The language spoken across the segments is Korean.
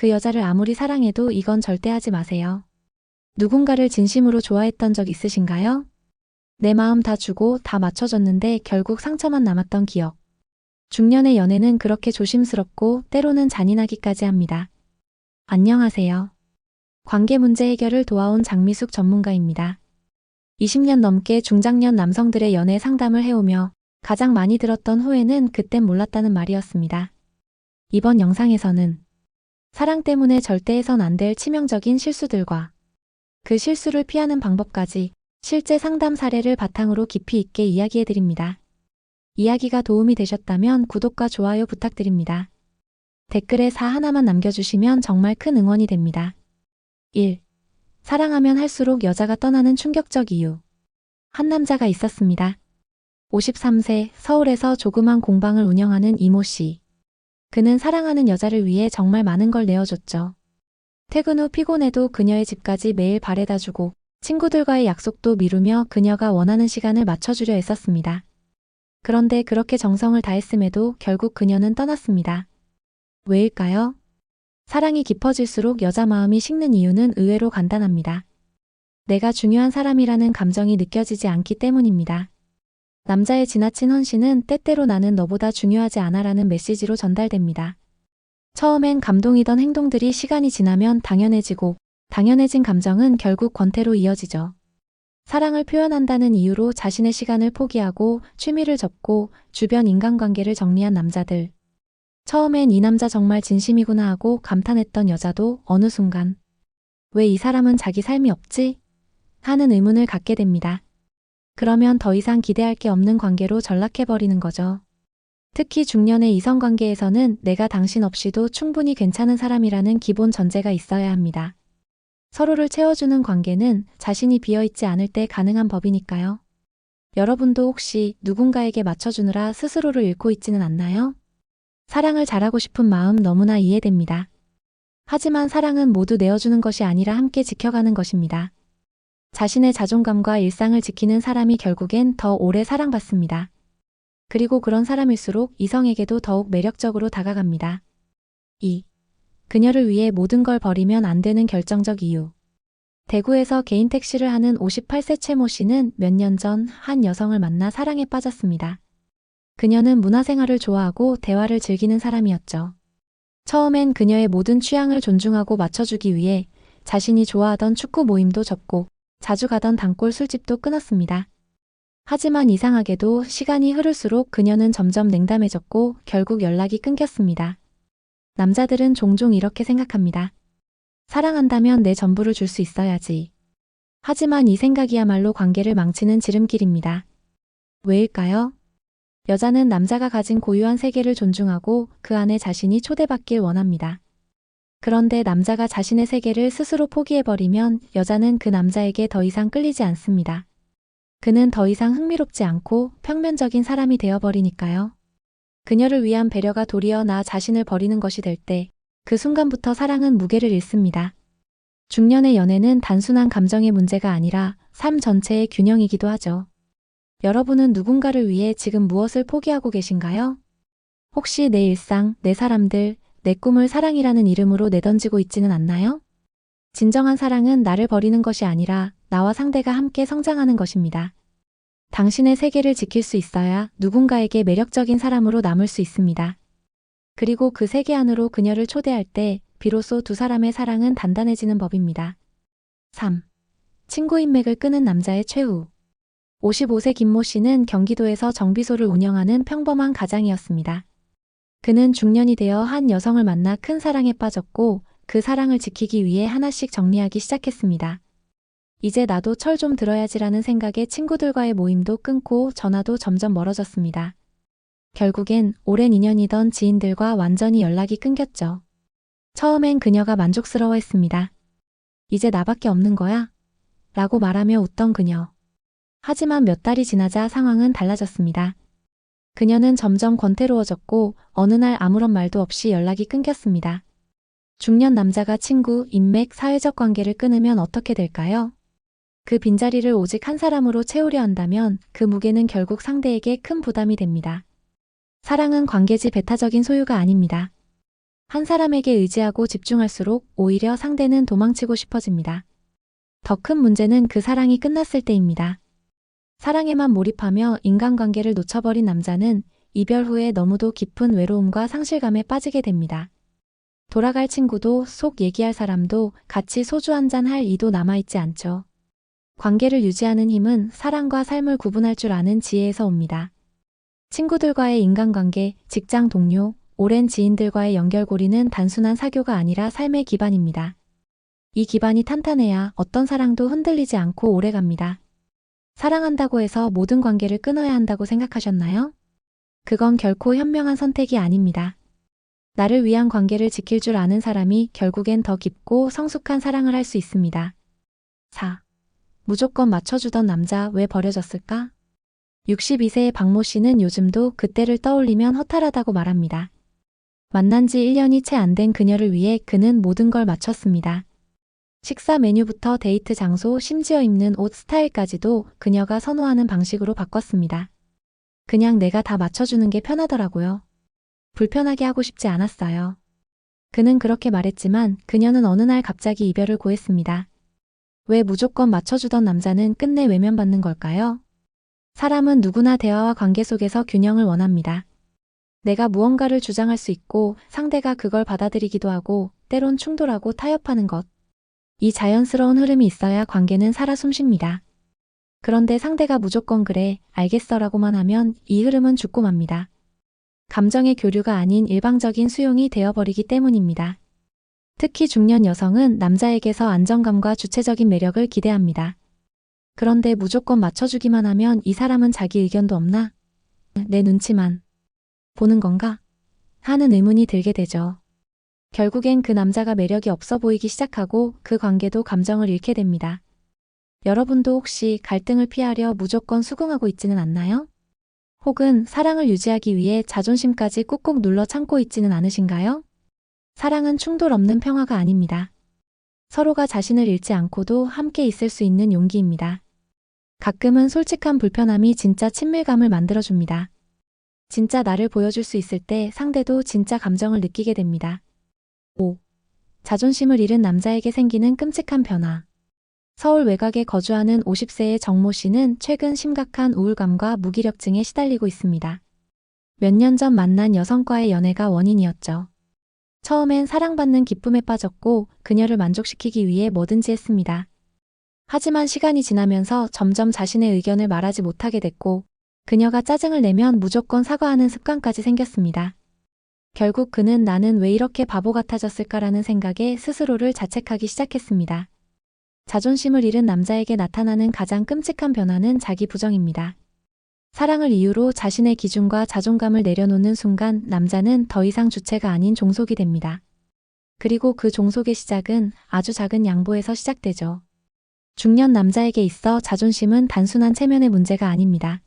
그 여자를 아무리 사랑해도 이건 절대 하지 마세요. 누군가를 진심으로 좋아했던 적 있으신가요? 내 마음 다 주고 다 맞춰줬는데 결국 상처만 남았던 기억. 중년의 연애는 그렇게 조심스럽고 때로는 잔인하기까지 합니다. 안녕하세요. 관계 문제 해결을 도와온 장미숙 전문가입니다. 20년 넘게 중장년 남성들의 연애 상담을 해오며 가장 많이 들었던 후회는 그땐 몰랐다는 말이었습니다. 이번 영상에서는 사랑 때문에 절대 해선 안 될 치명적인 실수들과 그 실수를 피하는 방법까지 실제 상담 사례를 바탕으로 깊이 있게 이야기해 드립니다. 이야기가 도움이 되셨다면 구독과 좋아요 부탁드립니다. 댓글에 사 하나만 남겨주시면 정말 큰 응원이 됩니다. 1. 사랑하면 할수록 여자가 떠나는 충격적 이유. 한 남자가 있었습니다. 53세 서울에서 조그만 공방을 운영하는 이모 씨. 그는 사랑하는 여자를 위해 정말 많은 걸 내어줬죠. 퇴근 후 피곤해도 그녀의 집까지 매일 바래다 주고 친구들과의 약속도 미루며 그녀가 원하는 시간을 맞춰주려 했었습니다. 그런데 그렇게 정성을 다했음에도 결국 그녀는 떠났습니다. 왜일까요? 사랑이 깊어질수록 여자 마음이 식는 이유는 의외로 간단합니다. 내가 중요한 사람이라는 감정이 느껴지지 않기 때문입니다. 남자의 지나친 헌신은 때때로 나는 너보다 중요하지 않아라는 메시지로 전달됩니다. 처음엔 감동이던 행동들이 시간이 지나면 당연해지고 당연해진 감정은 결국 권태로 이어지죠. 사랑을 표현한다는 이유로 자신의 시간을 포기하고 취미를 접고 주변 인간관계를 정리한 남자들. 처음엔 이 남자 정말 진심이구나 하고 감탄했던 여자도 어느 순간 왜 이 사람은 자기 삶이 없지? 하는 의문을 갖게 됩니다. 그러면 더 이상 기대할 게 없는 관계로 전락해버리는 거죠. 특히 중년의 이성관계에서는 내가 당신 없이도 충분히 괜찮은 사람이라는 기본 전제가 있어야 합니다. 서로를 채워주는 관계는 자신이 비어있지 않을 때 가능한 법이니까요. 여러분도 혹시 누군가에게 맞춰주느라 스스로를 잃고 있지는 않나요? 사랑을 잘하고 싶은 마음 너무나 이해됩니다. 하지만 사랑은 모두 내어주는 것이 아니라 함께 지켜가는 것입니다. 자신의 자존감과 일상을 지키는 사람이 결국엔 더 오래 사랑받습니다. 그리고 그런 사람일수록 이성에게도 더욱 매력적으로 다가갑니다. 2. 그녀를 위해 모든 걸 버리면 안 되는 결정적 이유. 대구에서 개인 택시를 하는 58세 최모 씨는 몇 년 전 한 여성을 만나 사랑에 빠졌습니다. 그녀는 문화생활을 좋아하고 대화를 즐기는 사람이었죠. 처음엔 그녀의 모든 취향을 존중하고 맞춰주기 위해 자신이 좋아하던 축구 모임도 접고 자주 가던 단골 술집도 끊었습니다. 하지만 이상하게도 시간이 흐를수록 그녀는 점점 냉담해졌고 결국 연락이 끊겼습니다. 남자들은 종종 이렇게 생각합니다. 사랑한다면 내 전부를 줄 수 있어야지. 하지만 이 생각이야말로 관계를 망치는 지름길입니다. 왜일까요? 여자는 남자가 가진 고유한 세계를 존중하고 그 안에 자신이 초대받길 원합니다. 그런데 남자가 자신의 세계를 스스로 포기해버리면 여자는 그 남자에게 더 이상 끌리지 않습니다. 그는 더 이상 흥미롭지 않고 평면적인 사람이 되어버리니까요. 그녀를 위한 배려가 도리어 나 자신을 버리는 것이 될 때 그 순간부터 사랑은 무게를 잃습니다. 중년의 연애는 단순한 감정의 문제가 아니라 삶 전체의 균형이기도 하죠. 여러분은 누군가를 위해 지금 무엇을 포기하고 계신가요? 혹시 내 일상, 내 사람들, 내 꿈을 사랑이라는 이름으로 내던지고 있지는 않나요? 진정한 사랑은 나를 버리는 것이 아니라 나와 상대가 함께 성장하는 것입니다. 당신의 세계를 지킬 수 있어야 누군가에게 매력적인 사람으로 남을 수 있습니다. 그리고 그 세계 안으로 그녀를 초대할 때 비로소 두 사람의 사랑은 단단해지는 법입니다. 3. 친구 인맥을 끄는 남자의 최후. 55세 김모 씨는 경기도에서 정비소를 운영하는 평범한 가장이었습니다. 그는 중년이 되어 한 여성을 만나 큰 사랑에 빠졌고 그 사랑을 지키기 위해 하나씩 정리하기 시작했습니다. 이제 나도 철 좀 들어야지라는 생각에 친구들과의 모임도 끊고 전화도 점점 멀어졌습니다. 결국엔 오랜 인연이던 지인들과 완전히 연락이 끊겼죠. 처음엔 그녀가 만족스러워 했습니다. 이제 나밖에 없는 거야? 라고 말하며 웃던 그녀. 하지만 몇 달이 지나자 상황은 달라졌습니다. 그녀는 점점 권태로워졌고 어느 날 아무런 말도 없이 연락이 끊겼습니다. 중년 남자가 친구, 인맥, 사회적 관계를 끊으면 어떻게 될까요? 그 빈자리를 오직 한 사람으로 채우려 한다면 그 무게는 결국 상대에게 큰 부담이 됩니다. 사랑은 관계지 배타적인 소유가 아닙니다. 한 사람에게 의지하고 집중할수록 오히려 상대는 도망치고 싶어집니다. 더 큰 문제는 그 사랑이 끝났을 때입니다. 사랑에만 몰입하며 인간관계를 놓쳐버린 남자는 이별 후에 너무도 깊은 외로움과 상실감에 빠지게 됩니다. 돌아갈 친구도 속 얘기할 사람도 같이 소주 한 잔 할 이도 남아있지 않죠. 관계를 유지하는 힘은 사랑과 삶을 구분할 줄 아는 지혜에서 옵니다. 친구들과의 인간관계, 직장 동료, 오랜 지인들과의 연결고리는 단순한 사교가 아니라 삶의 기반입니다. 이 기반이 탄탄해야 어떤 사랑도 흔들리지 않고 오래갑니다. 사랑한다고 해서 모든 관계를 끊어야 한다고 생각하셨나요? 그건 결코 현명한 선택이 아닙니다. 나를 위한 관계를 지킬 줄 아는 사람이 결국엔 더 깊고 성숙한 사랑을 할 수 있습니다. 4. 무조건 맞춰주던 남자 왜 버려졌을까? 62세의 박모 씨는 요즘도 그때를 떠올리면 허탈하다고 말합니다. 만난 지 1년이 채 안 된 그녀를 위해 그는 모든 걸 맞췄습니다. 식사 메뉴부터 데이트 장소, 심지어 입는 옷 스타일까지도 그녀가 선호하는 방식으로 바꿨습니다. 그냥 내가 다 맞춰주는 게 편하더라고요. 불편하게 하고 싶지 않았어요. 그는 그렇게 말했지만 그녀는 어느 날 갑자기 이별을 고했습니다. 왜 무조건 맞춰주던 남자는 끝내 외면받는 걸까요? 사람은 누구나 대화와 관계 속에서 균형을 원합니다. 내가 무언가를 주장할 수 있고 상대가 그걸 받아들이기도 하고 때론 충돌하고 타협하는 것. 이 자연스러운 흐름이 있어야 관계는 살아 숨쉽니다. 그런데 상대가 무조건 그래, 알겠어라고만 하면 이 흐름은 죽고 맙니다. 감정의 교류가 아닌 일방적인 수용이 되어버리기 때문입니다. 특히 중년 여성은 남자에게서 안정감과 주체적인 매력을 기대합니다. 그런데 무조건 맞춰주기만 하면 이 사람은 자기 의견도 없나? 내 눈치만 보는 건가? 하는 의문이 들게 되죠. 결국엔 그 남자가 매력이 없어 보이기 시작하고 그 관계도 감정을 잃게 됩니다. 여러분도 혹시 갈등을 피하려 무조건 수긍하고 있지는 않나요? 혹은 사랑을 유지하기 위해 자존심까지 꾹꾹 눌러 참고 있지는 않으신가요? 사랑은 충돌 없는 평화가 아닙니다. 서로가 자신을 잃지 않고도 함께 있을 수 있는 용기입니다. 가끔은 솔직한 불편함이 진짜 친밀감을 만들어줍니다. 진짜 나를 보여줄 수 있을 때 상대도 진짜 감정을 느끼게 됩니다. 5. 자존심을 잃은 남자에게 생기는 끔찍한 변화. 서울 외곽에 거주하는 50세의 정모 씨는 최근 심각한 우울감과 무기력증에 시달리고 있습니다. 몇 년 전 만난 여성과의 연애가 원인이었죠. 처음엔 사랑받는 기쁨에 빠졌고 그녀를 만족시키기 위해 뭐든지 했습니다. 하지만 시간이 지나면서 점점 자신의 의견을 말하지 못하게 됐고 그녀가 짜증을 내면 무조건 사과하는 습관까지 생겼습니다. 결국 그는 나는 왜 이렇게 바보 같아졌을까라는 생각에 스스로를 자책하기 시작했습니다. 자존심을 잃은 남자에게 나타나는 가장 끔찍한 변화는 자기 부정입니다. 사랑을 이유로 자신의 기준과 자존감을 내려놓는 순간 남자는 더 이상 주체가 아닌 종속이 됩니다. 그리고 그 종속의 시작은 아주 작은 양보에서 시작되죠. 중년 남자에게 있어 자존심은 단순한 체면의 문제가 아닙니다.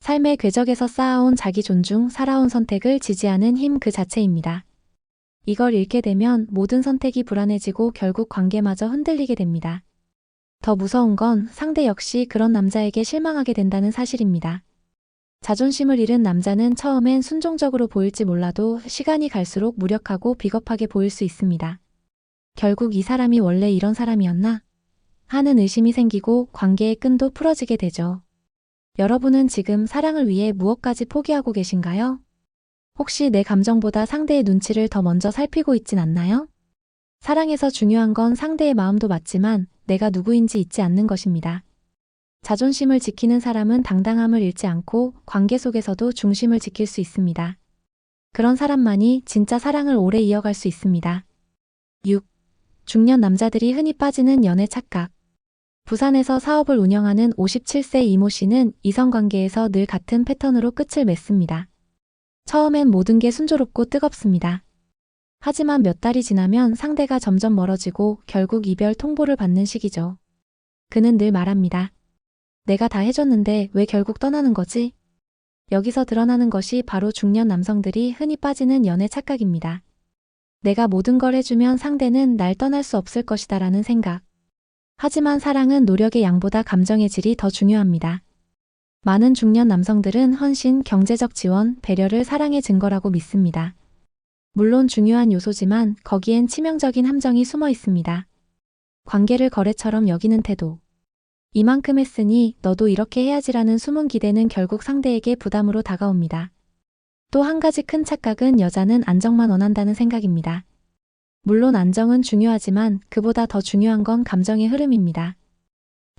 삶의 궤적에서 쌓아온 자기 존중, 살아온 선택을 지지하는 힘 그 자체입니다. 이걸 잃게 되면 모든 선택이 불안해지고 결국 관계마저 흔들리게 됩니다. 더 무서운 건 상대 역시 그런 남자에게 실망하게 된다는 사실입니다. 자존심을 잃은 남자는 처음엔 순종적으로 보일지 몰라도 시간이 갈수록 무력하고 비겁하게 보일 수 있습니다. 결국 이 사람이 원래 이런 사람이었나? 하는 의심이 생기고 관계의 끈도 풀어지게 되죠. 여러분은 지금 사랑을 위해 무엇까지 포기하고 계신가요? 혹시 내 감정보다 상대의 눈치를 더 먼저 살피고 있진 않나요? 사랑에서 중요한 건 상대의 마음도 맞지만 내가 누구인지 잊지 않는 것입니다. 자존심을 지키는 사람은 당당함을 잃지 않고 관계 속에서도 중심을 지킬 수 있습니다. 그런 사람만이 진짜 사랑을 오래 이어갈 수 있습니다. 6. 중년 남자들이 흔히 빠지는 연애 착각. 부산에서 사업을 운영하는 57세 이모 씨는 이성관계에서 늘 같은 패턴으로 끝을 맺습니다. 처음엔 모든 게 순조롭고 뜨겁습니다. 하지만 몇 달이 지나면 상대가 점점 멀어지고 결국 이별 통보를 받는 시기죠. 그는 늘 말합니다. 내가 다 해줬는데 왜 결국 떠나는 거지? 여기서 드러나는 것이 바로 중년 남성들이 흔히 빠지는 연애 착각입니다. 내가 모든 걸 해주면 상대는 날 떠날 수 없을 것이다 라는 생각. 하지만 사랑은 노력의 양보다 감정의 질이 더 중요합니다. 많은 중년 남성들은 헌신, 경제적 지원, 배려를 사랑의 증거라고 믿습니다. 물론 중요한 요소지만 거기엔 치명적인 함정이 숨어 있습니다. 관계를 거래처럼 여기는 태도. 이만큼 했으니 너도 이렇게 해야지라는 숨은 기대는 결국 상대에게 부담으로 다가옵니다. 또 한 가지 큰 착각은 여자는 안정만 원한다는 생각입니다. 물론 안정은 중요하지만 그보다 더 중요한 건 감정의 흐름입니다.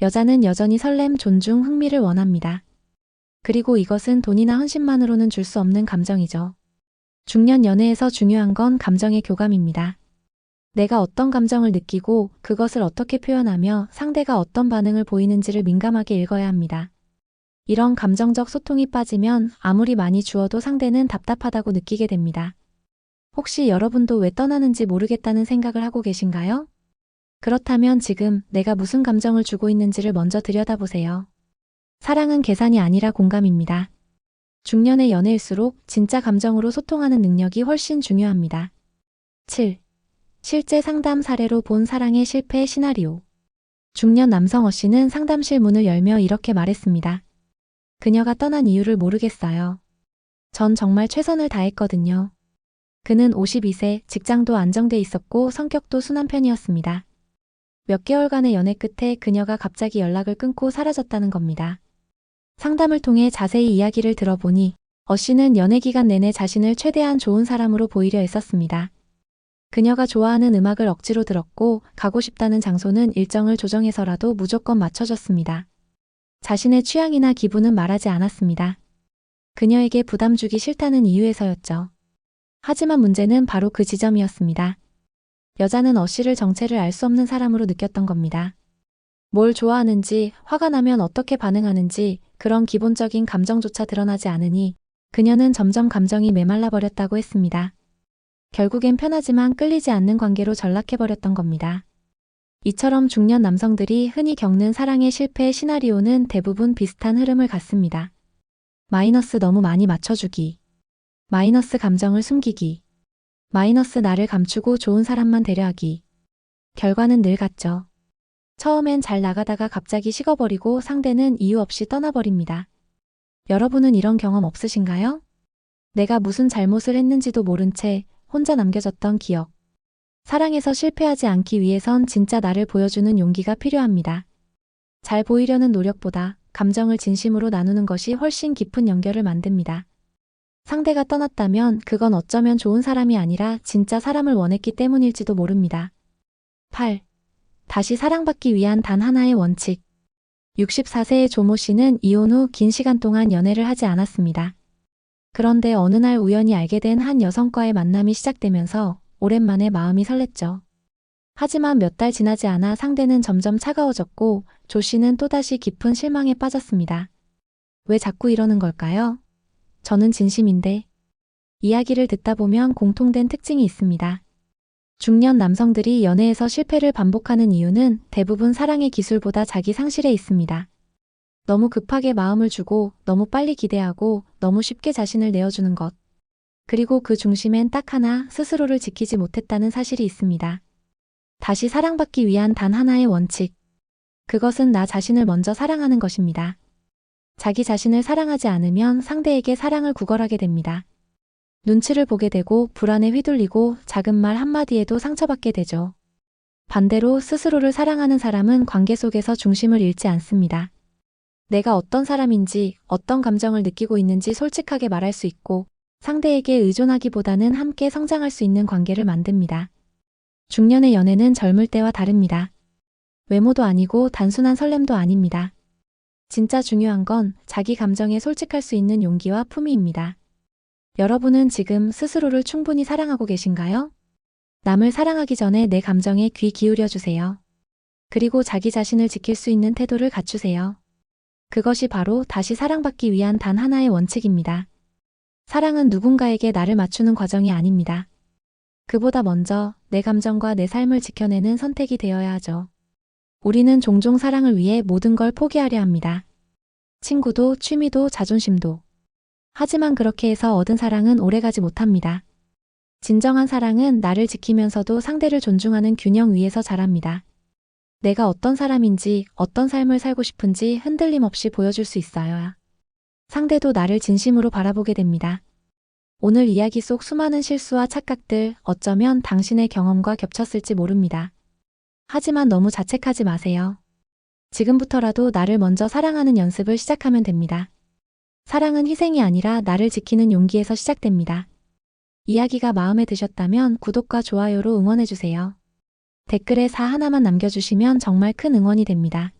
여자는 여전히 설렘, 존중, 흥미를 원합니다. 그리고 이것은 돈이나 헌신만으로는 줄 수 없는 감정이죠. 중년 연애에서 중요한 건 감정의 교감입니다. 내가 어떤 감정을 느끼고 그것을 어떻게 표현하며 상대가 어떤 반응을 보이는지를 민감하게 읽어야 합니다. 이런 감정적 소통이 빠지면 아무리 많이 주어도 상대는 답답하다고 느끼게 됩니다. 혹시 여러분도 왜 떠나는지 모르겠다는 생각을 하고 계신가요? 그렇다면 지금 내가 무슨 감정을 주고 있는지를 먼저 들여다보세요. 사랑은 계산이 아니라 공감입니다. 중년의 연애일수록 진짜 감정으로 소통하는 능력이 훨씬 중요합니다. 7. 실제 상담 사례로 본 사랑의 실패 시나리오. 중년 남성 어 씨는 상담실 문을 열며 이렇게 말했습니다. 그녀가 떠난 이유를 모르겠어요. 전 정말 최선을 다했거든요. 그는 52세, 직장도 안정돼 있었고 성격도 순한 편이었습니다. 몇 개월간의 연애 끝에 그녀가 갑자기 연락을 끊고 사라졌다는 겁니다. 상담을 통해 자세히 이야기를 들어보니 어 씨는 연애 기간 내내 자신을 최대한 좋은 사람으로 보이려 했었습니다. 그녀가 좋아하는 음악을 억지로 들었고 가고 싶다는 장소는 일정을 조정해서라도 무조건 맞춰줬습니다. 자신의 취향이나 기분은 말하지 않았습니다. 그녀에게 부담 주기 싫다는 이유에서였죠. 하지만 문제는 바로 그 지점이었습니다. 여자는 어 씨를 정체를 알 수 없는 사람으로 느꼈던 겁니다. 뭘 좋아하는지, 화가 나면 어떻게 반응하는지 그런 기본적인 감정조차 드러나지 않으니 그녀는 점점 감정이 메말라 버렸다고 했습니다. 결국엔 편하지만 끌리지 않는 관계로 전락해버렸던 겁니다. 이처럼 중년 남성들이 흔히 겪는 사랑의 실패 시나리오는 대부분 비슷한 흐름을 갖습니다. 마이너스 너무 많이 맞춰주기. 마이너스 감정을 숨기기. 마이너스 나를 감추고 좋은 사람만 되려하기. 결과는 늘 같죠. 처음엔 잘 나가다가 갑자기 식어버리고 상대는 이유 없이 떠나버립니다. 여러분은 이런 경험 없으신가요? 내가 무슨 잘못을 했는지도 모른 채 혼자 남겨졌던 기억. 사랑에서 실패하지 않기 위해선 진짜 나를 보여주는 용기가 필요합니다. 잘 보이려는 노력보다 감정을 진심으로 나누는 것이 훨씬 깊은 연결을 만듭니다. 상대가 떠났다면 그건 어쩌면 좋은 사람이 아니라 진짜 사람을 원했기 때문일지도 모릅니다. 8. 다시 사랑받기 위한 단 하나의 원칙. 64세의 조모 씨는 이혼 후 긴 시간 동안 연애를 하지 않았습니다. 그런데 어느 날 우연히 알게 된 한 여성과의 만남이 시작되면서 오랜만에 마음이 설렜죠. 하지만 몇 달 지나지 않아 상대는 점점 차가워졌고 조 씨는 또다시 깊은 실망에 빠졌습니다. 왜 자꾸 이러는 걸까요? 저는 진심인데. 이야기를 듣다 보면 공통된 특징이 있습니다. 중년 남성들이 연애에서 실패를 반복하는 이유는 대부분 사랑의 기술보다 자기 상실에 있습니다. 너무 급하게 마음을 주고 너무 빨리 기대하고 너무 쉽게 자신을 내어주는 것. 그리고 그 중심엔 딱 하나 스스로를 지키지 못했다는 사실이 있습니다. 다시 사랑받기 위한 단 하나의 원칙. 그것은 나 자신을 먼저 사랑하는 것입니다. 자기 자신을 사랑하지 않으면 상대에게 사랑을 구걸하게 됩니다. 눈치를 보게 되고 불안에 휘둘리고 작은 말 한마디에도 상처받게 되죠. 반대로 스스로를 사랑하는 사람은 관계 속에서 중심을 잃지 않습니다. 내가 어떤 사람인지, 어떤 감정을 느끼고 있는지 솔직하게 말할 수 있고, 상대에게 의존하기보다는 함께 성장할 수 있는 관계를 만듭니다. 중년의 연애는 젊을 때와 다릅니다. 외모도 아니고 단순한 설렘도 아닙니다. 진짜 중요한 건 자기 감정에 솔직할 수 있는 용기와 품위입니다. 여러분은 지금 스스로를 충분히 사랑하고 계신가요? 남을 사랑하기 전에 내 감정에 귀 기울여 주세요. 그리고 자기 자신을 지킬 수 있는 태도를 갖추세요. 그것이 바로 다시 사랑받기 위한 단 하나의 원칙입니다. 사랑은 누군가에게 나를 맞추는 과정이 아닙니다. 그보다 먼저 내 감정과 내 삶을 지켜내는 선택이 되어야 하죠. 우리는 종종 사랑을 위해 모든 걸 포기하려 합니다. 친구도, 취미도, 자존심도. 하지만 그렇게 해서 얻은 사랑은 오래가지 못합니다. 진정한 사랑은 나를 지키면서도 상대를 존중하는 균형 위에서 자랍니다. 내가 어떤 사람인지, 어떤 삶을 살고 싶은지 흔들림 없이 보여줄 수 있어야 상대도 나를 진심으로 바라보게 됩니다. 오늘 이야기 속 수많은 실수와 착각들 어쩌면 당신의 경험과 겹쳤을지 모릅니다. 하지만 너무 자책하지 마세요. 지금부터라도 나를 먼저 사랑하는 연습을 시작하면 됩니다. 사랑은 희생이 아니라 나를 지키는 용기에서 시작됩니다. 이야기가 마음에 드셨다면 구독과 좋아요로 응원해주세요. 댓글에 사 하나만 남겨주시면 정말 큰 응원이 됩니다.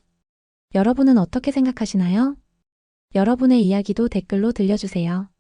여러분은 어떻게 생각하시나요? 여러분의 이야기도 댓글로 들려주세요.